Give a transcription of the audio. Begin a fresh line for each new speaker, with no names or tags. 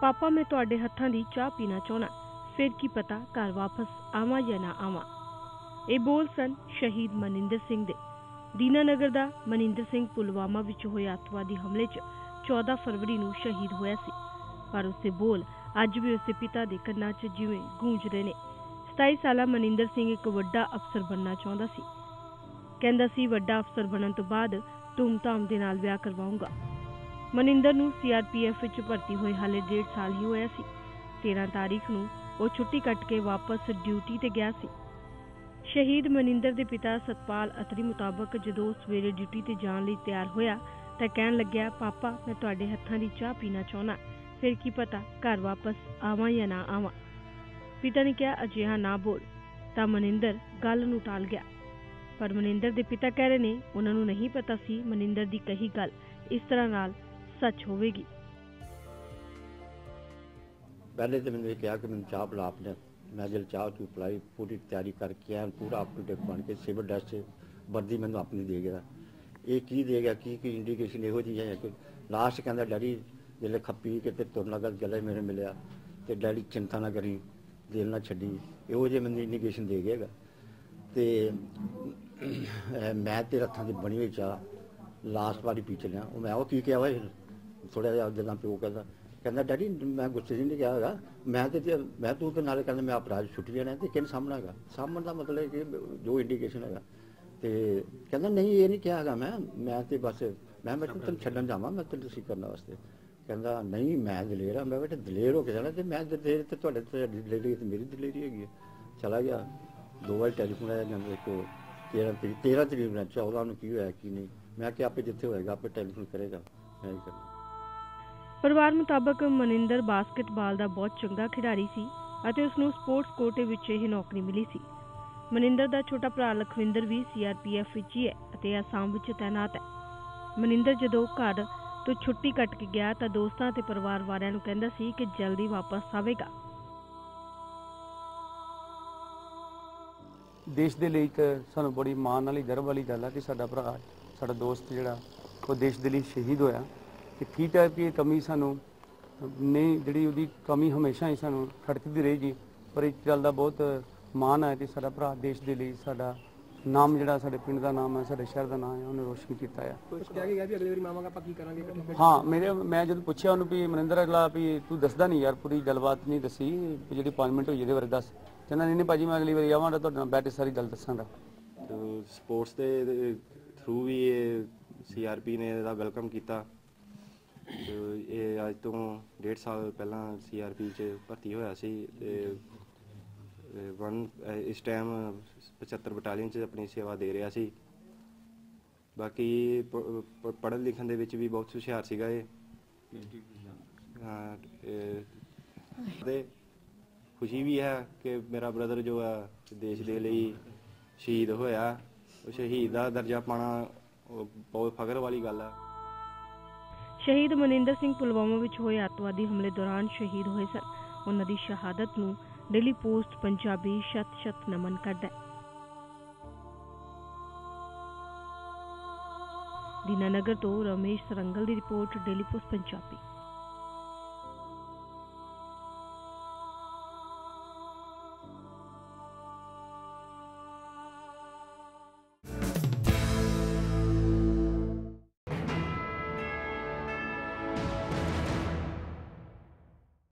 ਪਾਪਾ, ਮੈਂ ਤੁਹਾਡੇ ਹੱਥਾਂ ਦੀ ਚਾਹ ਪੀਣਾ ਚਾਹਣਾ ਫਿਰ ਕੀ ਪਤਾ ਘਰ ਵਾਪਸ ਆਵਾਂ ਜਾਂ ਨਾ ਆਵਾਂ। ਇਹ ਬੋਲ ਸਨ ਸ਼ਹੀਦ ਮਨਿੰਦਰ ਸਿੰਘ ਦੇ। ਦੀਨਾਨਗਰ ਦਾ ਮਨਿੰਦਰ ਸਿੰਘ ਪੁਲਵਾਮਾ ਵਿੱਚ ਹੋਏ ਅੱਤਵਾਦੀ ਹਮਲੇ 'ਚ 14 ਫਰਵਰੀ ਨੂੰ ਸ਼ਹੀਦ ਹੋਇਆ ਸੀ। ਪਰ ਉਸੇ ਬੋਲ ਅੱਜ ਵੀ ਉਸਦੇ ਪਿਤਾ ਦੇ ਕੰਨਾਂ 'ਚ ਜਿਵੇਂ ਗੂੰਜ ਰਹੇ ਨੇ। 27 ਸਾਲਾ ਮਨਿੰਦਰ ਸਿੰਘ ਇੱਕ ਵੱਡਾ ਅਫਸਰ ਬਣਨਾ ਚਾਹੁੰਦਾ ਸੀ। ਕਹਿੰਦਾ ਸੀ, ਵੱਡਾ ਅਫਸਰ ਬਣਨ ਤੋਂ ਬਾਅਦ ਧੂਮ ਧਾਮ ਦੇ ਨਾਲ ਵਿਆਹ ਕਰਵਾਉਂਗਾ। ਮਨਿੰਦਰ ਨੂੰ ਸੀਆਰਪੀਐਫ ਵਿੱਚ ਭਰਤੀ ਹੋਏ ਹਾਲੇ ਡੇਢ ਸਾਲ ਹੀ ਹੋਇਆ ਸੀ। 13 ਤਾਰੀਖ ਨੂੰ ਉਹ ਛੁੱਟੀ ਕੱਟ ਕੇ ਵਾਪਸ ਡਿਊਟੀ ਤੇ ਗਿਆ ਸੀ। ਸ਼ਹੀਦ ਮਨਿੰਦਰ ਦੇ ਪਿਤਾ ਸਤਪਾਲ ਅਤਰੀ ਮੁਤਾਬਕ ਜਦੋਂ ਸਵੇਰੇ ਡਿਊਟੀ ਤੇ ਜਾਣ ਲਈ ਤਿਆਰ ਹੋਇਆ ਤਾਂ ਕਹਿਣ ਲੱਗਿਆ, ਪਾਪਾ, ਮੈਂ ਤੁਹਾਡੇ ਹੱਥਾਂ ਦੀ ਚਾਹ ਪੀਣਾ ਚਾਹਣਾ ਫਿਰ ਕੀ ਪਤਾ ਘਰ ਵਾਪਸ ਆਵਾਂ ਜਾਂ ਨਾ ਆਵਾਂ? ਪਿਤਾ ਨੇ ਕਿਹਾ, ਅਜਿਹਾ ਨਾ ਬੋਲ। ਤਾਂ ਮਨਿੰਦਰ ਗੱਲ ਨੂੰ ਟਾਲ ਗਿਆ। ਪਰ ਮਨਿੰਦਰ ਦੇ ਪਿਤਾ ਕਹਿ ਰਹੇ ਨੇ, ਉਹਨਾਂ ਨੂੰ ਨਹੀਂ ਪਤਾ ਸੀ ਮਨਿੰਦਰ ਦੀ ਕਹੀ ਗੱਲ। ਇਸ ਤਰ੍ਹਾਂ ਨਾਲ ਸੱਚ ਹੋਵੇਗੀ।
ਪਹਿਲੇ ਤੇ ਮੈਨੂੰ ਇਹ ਕਿਹਾ ਕਿ ਮੈਨੂੰ ਚਾਹ ਪਿਲਾ ਆਪਣੇ, ਮੈਂ ਜਦ ਚਾਹ ਚੂ ਪਿਲਾਈ, ਪੂਰੀ ਤਿਆਰੀ ਕਰਕੇ ਐਨ ਪੂਰਾ ਅਪ ਟੂ ਡੇਟ ਬਣ ਕੇ ਸਿਵਲ ਡਰੈਸ ਵਰਦੀ ਮੈਨੂੰ ਆਪਣੀ ਦੇ ਗਿਆ। ਇਹ ਕੀ ਦੇ ਗਿਆ, ਕੀ ਕੀ ਇੰਡੀਕੇਸ਼ਨ ਇਹੋ ਜਿਹੀ ਹੈ ਕਿ ਲਾਸਟ ਕਹਿੰਦਾ, ਡੈਡੀ ਜਿਹੜੇ ਖੱਪੀ ਕਿ ਤੇ ਤੁਰਨ ਲੱਗਾ ਗਲੇ ਮੇਰੇ ਮਿਲਿਆ ਤੇ ਡੈਡੀ ਚਿੰਤਾ ਨਾ ਕਰੀ, ਦਿਲ ਨਾ ਛੱਡੀ। ਇਹੋ ਜਿਹੇ ਮੈਨੂੰ ਇੰਡੀਕੇਸ਼ਨ ਦੇ ਗਿਆਗਾ ਤੇ ਮੈਂ ਤੇ ਹੱਥਾਂ ਦੀ ਬਣੀ ਹੋਈ ਚਾਹ ਲਾਸਟ ਵਾਰੀ ਪੀ ਚਲਿਆ। ਉਹ ਮੈਂ, ਉਹ ਕੀ ਕਿਹਾ ਵਾ ਥੋੜਾ ਜਿਹਾ ਜਦੋਂ ਪਿਓ ਕਹਿੰਦਾ ਕਹਿੰਦਾ ਡੈਡੀ ਮੈਂ ਗੁੱਸੇ ਨਹੀਂ ਕਿਹਾ ਹੈਗਾ। ਮੈਂ ਤੇ ਮੈਂ ਤੂੰ ਤੇ ਨਾਲੇ ਕਹਿੰਦਾ ਮੈਂ ਅਪਰਾਧ ਛੁੱਟ ਜਾਣਾ ਤੇ ਕਿਹਨ ਸਾਹਮਣਾ ਹੈਗਾ? ਸਾਹਮਣ ਦਾ ਮਤਲਬ ਹੈ ਕਿ ਜੋ ਇੰਡੀਕੇਸ਼ਨ ਹੈਗਾ। ਤੇ ਕਹਿੰਦਾ ਨਹੀਂ ਇਹ ਨਹੀਂ ਕਿਹਾ ਹੈਗਾ ਮੈਂ। ਮੈਂ ਤੇ ਬਸ ਮੈਂ ਬੇਟਾ ਤੈਨੂੰ ਛੱਡਣ ਜਾਵਾਂ ਮੈਂ ਤੈਨੂੰ ਤੁਸੀਂ ਕਰਨ ਵਾਸਤੇ। ਕਹਿੰਦਾ ਨਹੀਂ ਮੈਂ ਦਲੇਰ ਆ। ਮੈਂ ਬੇਟਾ ਦਲੇਰ ਹੋ ਕੇ ਜਾਣਾ ਤੇ ਮੈਂ ਦਲੇਰ ਤੇ ਤੁਹਾਡੇ ਤੇ ਦਲੇਰੀ ਤੇ ਮੇਰੀ ਦਲੇਰੀ ਹੈਗੀ ਹੈ। ਚਲਾ ਗਿਆ। ਦੋ ਵਾਰ ਟੈਲੀਫੋਨ ਆਇਆ ਜਾਂਦਾ ਇੱਕ 13 ਤਰੀਕ 13 ਤਰੀਕ ਨੂੰ 14 ਨੂੰ ਕੀ ਹੋਇਆ ਕੀ ਨਹੀਂ। ਮੈਂ ਕਿ ਆਪੇ ਜਿੱਥੇ ਹੋਏਗਾ ਆਪੇ ਟੈਲੀਫੋਨ ਕਰੇਗਾ। ਮੈਂ ਹੀ ਕਰਨਾ।
ਪਰਿਵਾਰ ਮੁਤਾਬਕ ਮਨਿੰਦਰ ਬਾਸਕਟਬਾਲ ਦਾ ਬਹੁਤ ਚੰਗਾ ਖਿਡਾਰੀ ਸੀ ਅਤੇ ਉਸ ਨੂੰ ਸਪੋਰਟਸ ਕੋਟੇ ਵਿੱਚ ਇਹ ਨੌਕਰੀ ਮਿਲੀ ਸੀ। ਮਨਿੰਦਰ ਦਾ ਛੋਟਾ ਭਰਾ ਲਖਵਿੰਦਰ ਵੀ ਸੀਆਰਪੀਐਫ ਵਿੱਚ ਹੀ ਹੈ ਅਤੇ ਅਸਾਮ ਵਿੱਚ ਤਾਇਨਾਤ ਹੈ। ਮਨਿੰਦਰ ਜਦੋਂ ਘਰ ਤੋਂ ਛੁੱਟੀ ਕੱਟ ਕੇ ਗਿਆ ਤਾਂ ਦੋਸਤਾਂ ਅਤੇ ਪਰਿਵਾਰ ਵਾਲਿਆਂ ਨੂੰ ਕਹਿੰਦਾ ਸੀ ਕਿ ਜਲਦੀ ਵਾਪਸ ਆਵੇਗਾ।
ਦੇਸ਼ ਦੇ ਲਈ ਇੱਕ ਸਾਨੂੰ ਬੜੀ ਮਾਣ ਵਾਲੀ, ਗਰਵ ਵਾਲੀ ਗੱਲ ਆ ਕਿ ਸਾਡਾ ਭਰਾ, ਸਾਡਾ ਦੋਸਤ ਜਿਹੜਾ, ਉਹ ਦੇਸ਼ ਦੇ ਲਈ ਸ਼ਹੀਦ ਹੋਇਆ। ਤੇ ਠੀਕ ਹੈ ਕਿ ਇਹ ਕਮੀ ਸਾਨੂੰ ਨਹੀਂ ਜਿਹੜੀ ਉਹਦੀ ਕਮੀ ਹਮੇਸ਼ਾ ਹੀ ਸਾਨੂੰ ਖੜਕਦੀ ਰਹੇਗੀ ਪਰ ਇਸ ਗੱਲ ਦਾ ਬਹੁਤ ਮਾਣ ਹੈ ਕਿ ਸਾਡਾ ਭਰਾ ਦੇਸ਼ ਦੇ ਲਈ ਸਾਡਾ ਨਾਮ ਜਿਹੜਾ ਸਾਡੇ ਪਿੰਡ ਦਾ ਨਾਮ ਹੈ ਸਾਡੇ ਸ਼ਹਿਰ ਦਾ ਨਾਮ ਹੈ ਉਹਨੇ ਰੋਸ਼ਨ ਕੀਤਾ ਹੈ
ਕੁਝ ਕਹਿ ਕੇ ਗਿਆ ਵੀ ਅਗਲੀ ਵਾਰੀ ਮਾਵਾਂਗਾ ਆਪਾਂ ਕੀ ਕਰਾਂਗੇ?
ਹਾਂ ਮੇਰੇ ਮੈਂ ਜਦੋਂ ਪੁੱਛਿਆ ਉਹਨੂੰ ਵੀ ਮਨਿੰਦਰ ਅਗਲਾ ਵੀ ਤੂੰ ਦੱਸਦਾ ਨਹੀਂ ਯਾਰ ਪੂਰੀ ਗੱਲਬਾਤ ਨਹੀਂ ਦੱਸੀ ਵੀ ਜਿਹੜੀ ਅਪਾਇੰਟਮੈਂਟ ਹੋਈ ਇਹਦੇ ਬਾਰੇ ਦੱਸ। ਕਹਿੰਦਾ ਨਹੀਂ ਨਹੀਂ ਭਾਜੀ ਮੈਂ ਅਗਲੀ ਵਾਰੀ ਆਵਾਂਗਾ ਤੁਹਾਡੇ ਨਾਲ ਬੈਠ ਕੇ ਸਾਰੀ ਗੱਲ ਦੱਸਾਂਗਾ।
ਤੇ ਸਪੋਰਟਸ ਦੇ ਥਰੂ ਵੀ ਇਹ ਸੀਆਰਪੀ ਨੇ ਇਹਦਾ ਵੈਲਕਮ ਕੀਤਾ। ਤੇ ਇਹ ਅੱਜ ਤੋਂ ਡੇਢ ਸਾਲ ਪਹਿਲਾਂ ਸੀਆਰਪੀ ਚ ਭਰਤੀ ਹੋਇਆ ਸੀ ਤੇ ਵਨ ਇਸ ਟਾਈਮ 75 ਬਟਾਲੀਅਨ ਚ ਆਪਣੀ ਸੇਵਾ ਦੇ ਰਿਹਾ ਸੀ। ਬਾਕੀ ਪੜ੍ਹਨ ਲਿਖਣ ਦੇ ਵਿੱਚ ਵੀ ਬਹੁਤ ਹੁਸ਼ਿਆਰ ਸੀਗਾ ਇਹ। ਹਾਂ, ਤੇ ਖੁਸ਼ੀ ਵੀ ਹੈ ਕਿ ਮੇਰਾ ਬ੍ਰਦਰ ਜੋ ਹੈ ਦੇਸ਼ ਦੇ ਲਈ ਸ਼ਹੀਦ ਹੋਇਆ। ਉਹ ਸ਼ਹੀਦ ਦਾ ਦਰਜਾ ਪਾਣਾ ਉਹ ਬਹੁਤ ਫਖਰ ਵਾਲੀ ਗੱਲ ਹੈ।
ਸ਼ਹੀਦ ਮਨਿੰਦਰ ਸਿੰਘ ਪੁਲਵਾਮਾ ਵਿੱਚ ਹੋਏ ਅੱਤਵਾਦੀ ਹਮਲੇ ਦੌਰਾਨ ਸ਼ਹੀਦ ਹੋਏ ਸਨ। ਉਹਨਾਂ ਦੀ ਸ਼ਹਾਦਤ ਨੂੰ ਡੇਲੀ ਪੋਸਟ ਪੰਜਾਬੀ ਸ਼ਤ ਸ਼ਤ ਨਮਨ ਕਰਦਾ ਹੈ। ਦੀਨਾਨਗਰ ਤੋਂ ਰਮੇਸ਼ ਸਰੰਗਲ ਦੀ ਰਿਪੋਰਟ ਡੇਲੀ ਪੋਸਟ ਪੰਜਾਬੀ।